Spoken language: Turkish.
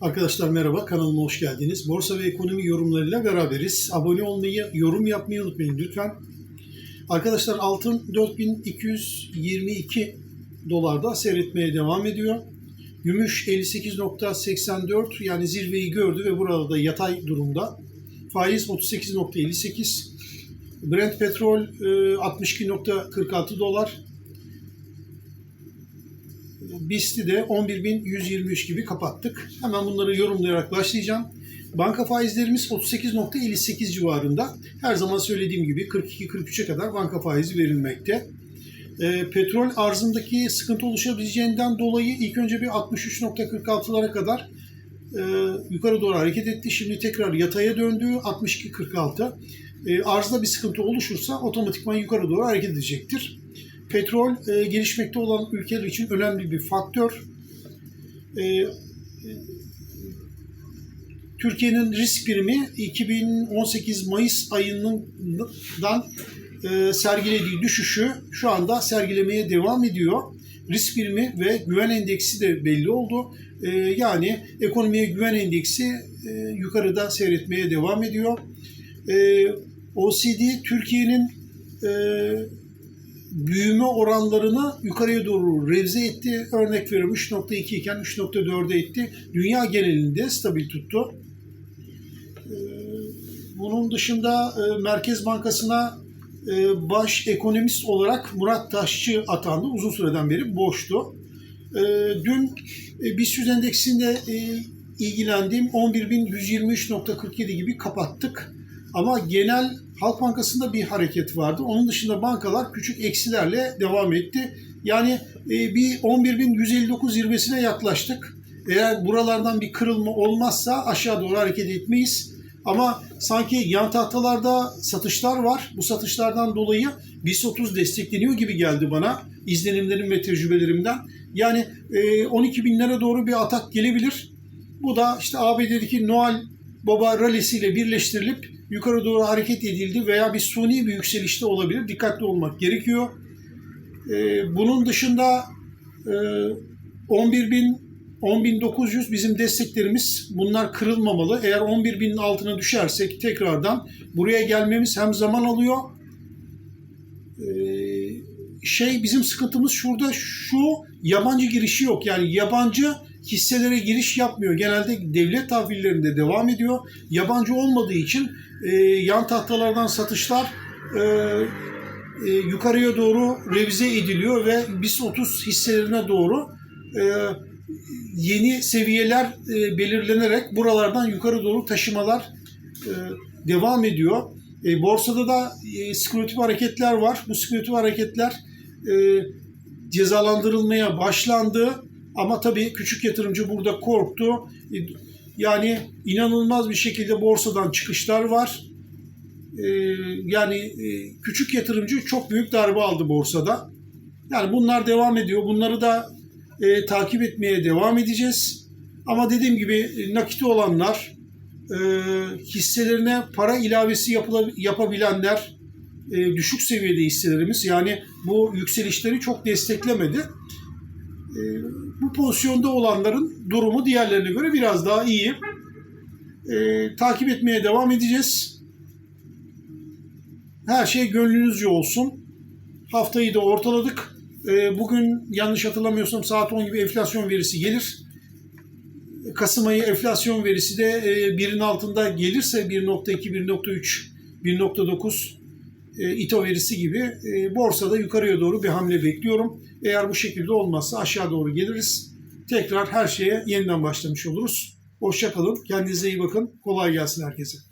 Arkadaşlar merhaba, kanalıma hoş geldiniz. Borsa ve ekonomi yorumlarıyla beraberiz. Abone olmayı, yorum yapmayı unutmayın lütfen. Arkadaşlar altın 4222 dolarda seyretmeye devam ediyor. Gümüş 58.84 yani zirveyi gördü ve burada da yatay durumda. Faiz 38.58. Brent petrol e, 62.46 dolar. BIST'i de 11.123 gibi kapattık. Hemen bunları yorumlayarak başlayacağım. Banka faizlerimiz 38.58 civarında. Her zaman söylediğim gibi 42-43'e kadar banka faizi verilmekte. E, petrol arzındaki sıkıntı oluşabileceğinden dolayı ilk önce bir 63.46'lara kadar e, yukarı doğru hareket etti. Şimdi tekrar yataya döndü 62.46. E, arzda bir sıkıntı oluşursa otomatikman yukarı doğru hareket edecektir. Petrol e, gelişmekte olan ülkeler için önemli bir faktör. E, e, Türkiye'nin risk primi 2018 Mayıs ayından e, sergilediği düşüşü şu anda sergilemeye devam ediyor. Risk primi ve güven endeksi de belli oldu. E, yani ekonomiye güven endeksi e, yukarıda seyretmeye devam ediyor. E, OECD Türkiye'nin e, büyüme oranlarını yukarıya doğru revize etti. Örnek veriyorum 3.2 iken 3.4'e etti. Dünya genelinde stabil tuttu. Ee, Bunun dışında e, Merkez Bankası'na e, baş ekonomist olarak Murat Taşçı atandı. Uzun süreden beri boştu. Ee, Dün e, BIST endeksinde ilgilendiğim 11.123.47 gibi kapattık. Ama genel Halk Bankası'nda bir hareket vardı. Onun dışında bankalar küçük eksilerle devam etti. Yani e, bir 11.159 zirvesine yaklaştık. Eğer buralardan bir kırılma olmazsa aşağı doğru hareket etmeyiz. Ama sanki yan tahtalarda satışlar var. Bu satışlardan dolayı BIST 30 destekleniyor gibi geldi bana izlenimlerim ve tecrübelerimden. Yani e, 12 binlere doğru bir atak gelebilir. Bu da işte ABD'deki Noel Baba rallisiyle birleştirilip yukarı doğru hareket edildi veya bir suni bir yükselişte olabilir. Dikkatli olmak gerekiyor. Ee, bunun dışında e, 11.000 10.900 bizim desteklerimiz bunlar kırılmamalı. Eğer 11.000'in altına düşersek tekrardan buraya gelmemiz hem zaman alıyor. Ee, şey bizim sıkıntımız şurada şu yabancı girişi yok. Yani yabancı hisselere giriş yapmıyor. Genelde devlet tahvillerinde devam ediyor. Yabancı olmadığı için e, yan tahtalardan satışlar e, e, yukarıya doğru revize ediliyor ve BIST 30 hisselerine doğru e, yeni seviyeler e, belirlenerek buralardan yukarı doğru taşımalar e, devam ediyor. E, borsada da e, spekülatif hareketler var. Bu spekülatif hareketler e, cezalandırılmaya başlandı. Ama tabii küçük yatırımcı burada korktu. Yani inanılmaz bir şekilde borsadan çıkışlar var. E, yani e, küçük yatırımcı çok büyük darbe aldı borsada. Yani bunlar devam ediyor. Bunları da e, takip etmeye devam edeceğiz. Ama dediğim gibi e, nakiti olanlar, e, hisselerine para ilavesi yapıla, yapabilenler, e, düşük seviyede hisselerimiz yani bu yükselişleri çok desteklemedi. E, bu pozisyonda olanların durumu diğerlerine göre biraz daha iyi. E, takip etmeye devam edeceğiz. Her şey gönlünüzce olsun. Haftayı da ortaladık. E, bugün yanlış hatırlamıyorsam saat 10 gibi enflasyon verisi gelir. Kasım ayı enflasyon verisi de e, birin altında gelirse 1.2, 1.3, 1.9 e, verisi gibi e, borsada yukarıya doğru bir hamle bekliyorum. Eğer bu şekilde olmazsa aşağı doğru geliriz. Tekrar her şeye yeniden başlamış oluruz. Hoşçakalın. Kendinize iyi bakın. Kolay gelsin herkese.